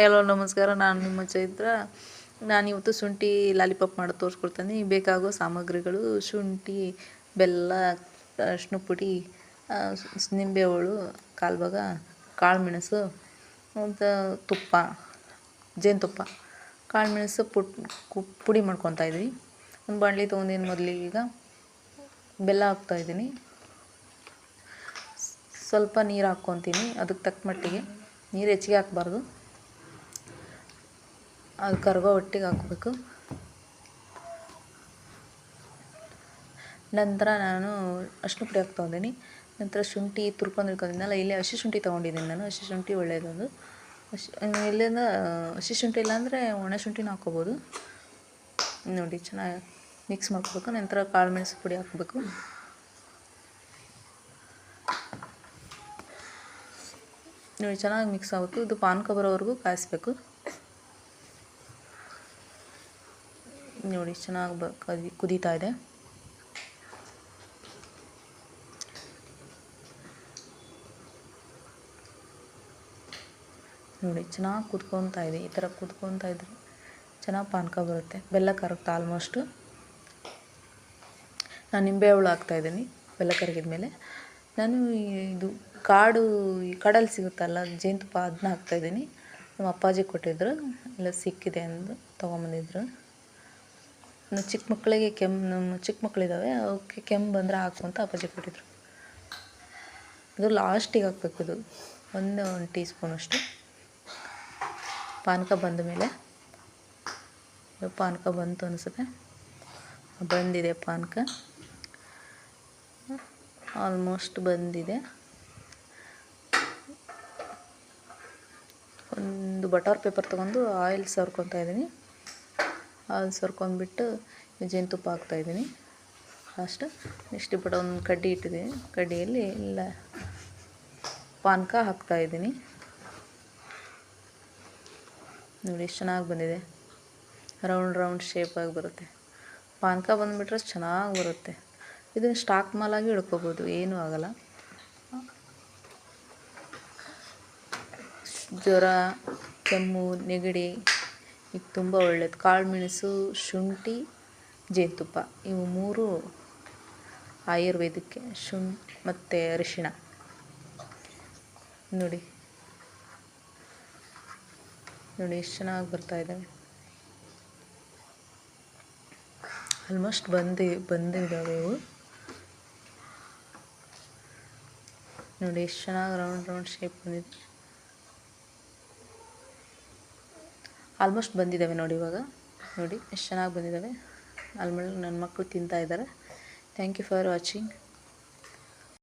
Hello ನಮಸ್ಕಾರ, ನಾನು ನಿಮ್ಮ ಚೈತ್ರ. ನಾನು ಇವತ್ತು ಶುಂಠಿ ಲಾಲಿಪಾಪ್ ಮಾಡಿ ತೋರಿಸ್ಕೊಡ್ತೀನಿ. ಬೇಕಾಗೋ ಸಾಮಗ್ರಿಗಳು, ಶುಂಠಿ, ಬೆಲ್ಲ ಅರ್ಶಿನ ಪುಡಿ ನಿಂಬೆ ಹೋಳು ಕಾಲು ಭಾಗ ಕಾಳು ಮೆಣಸು ಮತ್ತು ತುಪ್ಪ ಜೇನುತುಪ್ಪ ಕಾಳು ಮೆಣಸು ಪುಟ್ ಪುಡಿ ಮಾಡ್ಕೊತಾ ಇದ್ದೀನಿ ಒಂದು ಬಾಣಲಿ ತೊಗೊಂಡಿನ ಮೊದಲಿಗೆ ಈಗ ಬೆಲ್ಲ ಹಾಕ್ತಾಯಿದ್ದೀನಿ ಸ್ವಲ್ಪ ನೀರು ಹಾಕ್ಕೊತೀನಿ. ಅದಕ್ಕೆ ತಕ್ಕ ಮಟ್ಟಿಗೆ ನೀರು ಹೆಚ್ಚಿಗೆ ಹಾಕ್ಬಾರ್ದು. ಅದು ಕರ್ಗೋ ಒಟ್ಟಿಗೆ ಹಾಕಬೇಕು. ನಂತರ ನಾನು ಅಷ್ಟು ಪುಡಿ ಹಾಕಿ ತೊಗೊಂಡಿನಿ ನಂತರ ಶುಂಠಿ ತುರ್ಕೊಂಡು ಇಟ್ಕೊಂಡಿದ್ನಲ್ಲ, ಇಲ್ಲಿ ಹಸಿ ಶುಂಠಿ ತೊಗೊಂಡಿದ್ದೀನಿ ನಾನು. ಹಸಿ ಶುಂಠಿ ಒಳ್ಳೆಯದೊಂದು ಹಸಿ ಇಲ್ಲಿಂದ, ಹಸಿ ಶುಂಠಿ ಇಲ್ಲಾಂದರೆ ಒಣ ಹಾಕ್ಕೋಬೋದು. ನೋಡಿ, ಚೆನ್ನಾಗಿ ಮಿಕ್ಸ್ ಮಾಡ್ಕೋಬೇಕು. ನಂತರ ಕಾಳು ಮೆಣಸು ಪುಡಿ ಹಾಕಬೇಕು. ನೋಡಿ, ಚೆನ್ನಾಗಿ ಮಿಕ್ಸ್ ಆಗಬೇಕು ಇದು ಪಾನ್ಕ ಬರೋವರೆಗೂ ಕಾಯಿಸ್ಬೇಕು. ನೋಡಿ, ಚೆನ್ನಾಗಿ ಬ ಕದಿ ಕುದೀತಾ ಇದೆ. ನೋಡಿ, ಚೆನ್ನಾಗಿ ಕುದ್ಕೊತಾ ಇದೆ. ಈ ಥರ ಕುದ್ಕೊತಾ ಇದ್ರೆ ಚೆನ್ನಾಗಿ ಪಾನಕ ಬರುತ್ತೆ. ಬೆಲ್ಲ ಕರಗುತ್ತೆ ಆಲ್ಮೋಸ್ಟು ನಾನು ನಿಂಬೆ ಹುಳು ಹಾಕ್ತಾಯಿದ್ದೀನಿ ಬೆಲ್ಲ ಕರಗಿದ ಮೇಲೆ ನಾನು ಇದು ಕಾಡು, ಈ ಕಾಡಲ್ಲಿ ಸಿಗುತ್ತಲ್ಲ, ಜೇನುತುಪ್ಪ ಅದನ್ನ ಹಾಕ್ತಾಯಿದ್ದೀನಿ ನಮ್ಮ ಅಪ್ಪಾಜಿ ಕೊಟ್ಟಿದ್ದರು ಇಲ್ಲ ಸಿಕ್ಕಿದೆ ಅಂದು ತೊಗೊಂಬಂದಿದ್ರು. ಚಿಕ್ಕ ಮಕ್ಕಳಿಗೆ ಕೆಮ್ಮು, ನಮ್ಮ ಚಿಕ್ಕ ಮಕ್ಕಳಿದ್ದಾವೆ ಅವಕ್ಕೆ ಕೆಮ್ಮು ಬಂದರೆ ಹಾಕು ಅಂತ ಅಪ್ಪಾಜಿ ಕೊಟ್ಟಿದ್ರು. ಇದು ಲಾಸ್ಟಿಗೆ ಹಾಕ್ಬೇಕು ಇದು. ಒಂದು ಒಂದು ಟೀ ಸ್ಪೂನಷ್ಟು ಪಾನಕ ಬಂದ ಮೇಲೆ. ಪಾನಕ ಬಂತು ಅನಿಸುತ್ತೆ. ಬಂದಿದೆ ಪಾನಕ. ಆಲ್ಮೋಸ್ಟ್ ಬಂದಿದೆ. ಒಂದು ಬಟರ್ ಪೇಪರ್ ತೊಗೊಂಡು ಆಯಿಲ್ ಸವ್ರ್ಕೊತಾ ಇದ್ದೀನಿ. ಆಯಿಲ್ ಸರ್ಕೊಂಡ್ಬಿಟ್ಟು ಜೇನುತುಪ್ಪ ಹಾಕ್ತಾಯಿದ್ದೀನಿ. ಲಾಸ್ಟ್ ನೆಕ್ಸ್ಟ್ ಬಿಟ್ಟು ಒಂದು ಕಡ್ಡಿ ಇಟ್ಟಿದ್ದೀನಿ. ಕಡ್ಡಿಯಲ್ಲಿ ಇಲ್ಲ ಪಾನಕ ಹಾಕ್ತಾಯಿದ್ದೀನಿ. ನೋಡಿ, ಎಷ್ಟು ಚೆನ್ನಾಗಿ ಬಂದಿದೆ. ರೌಂಡ್ ರೌಂಡ್ ಶೇಪಾಗಿ ಬರುತ್ತೆ. ಪಾನಕ ಬಂದುಬಿಟ್ರೆ ಚೆನ್ನಾಗಿ ಬರುತ್ತೆ. ಇದನ್ನು ಸ್ಟಾಕ್ ಮಾಲಾಗಿ ಹಿಡ್ಕೋಬೋದು ಏನೂ ಆಗೋಲ್ಲ. ಜ್ವರ ಕೆಮ್ಮು, ನೆಗಡಿ ಈಗ ತುಂಬ ಒಳ್ಳೆಯದು ಕಾಳು ಮೆಣಸು ಶುಂಠಿ ಜೇನುತುಪ್ಪ ಇವು ಮೂರು ಆಯುರ್ವೇದಕ್ಕೆ ಶುಂ, ಮತ್ತು ಅರಿಶಿಣ. ನೋಡಿ. ನೋಡಿ ಎಷ್ಟು ಚೆನ್ನಾಗಿ ಬರ್ತಾಯಿದ್ದಾವೆ ಆಲ್ಮೋಸ್ಟ್ ಬಂದು ಬಂದಿದ್ದಾವೆ ಇವು. ನೋಡಿ ಎಷ್ಟು ಚೆನ್ನಾಗಿ ರೌಂಡ್ ರೌಂಡ್ ಶೇಪ್ ಬಂದಿದೆ. ಆಲ್ಮೋಸ್ಟ್ ಬಂದಿದ್ದಾವೆ ನೋಡಿ ಇವಾಗ. ನೋಡಿ, ಎಷ್ಟು ಚೆನ್ನಾಗಿ ಬಂದಿದ್ದಾವೆ. ಆಲ್ಮೋಸ್ಟ್ ನನ್ನ ಮಕ್ಕಳು ತಿಂತಾ ಇದ್ದಾರೆ. Thank you for watching